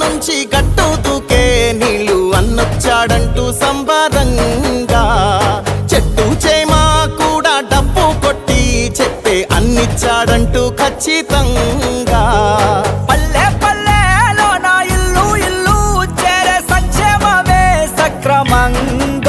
నుంచి గట్టు దూకే నీళ్ళు అన్నొచ్చాడంటూ సంబరంగా. చెట్టు చేమా కూడా డప్పు కొట్టి చెప్పే అన్నిచ్చాడంటూ ఖచ్చితంగా. ക്ഷേത്രമംഗ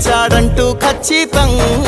వచ్చాడంటూ ఖచ్చితంగా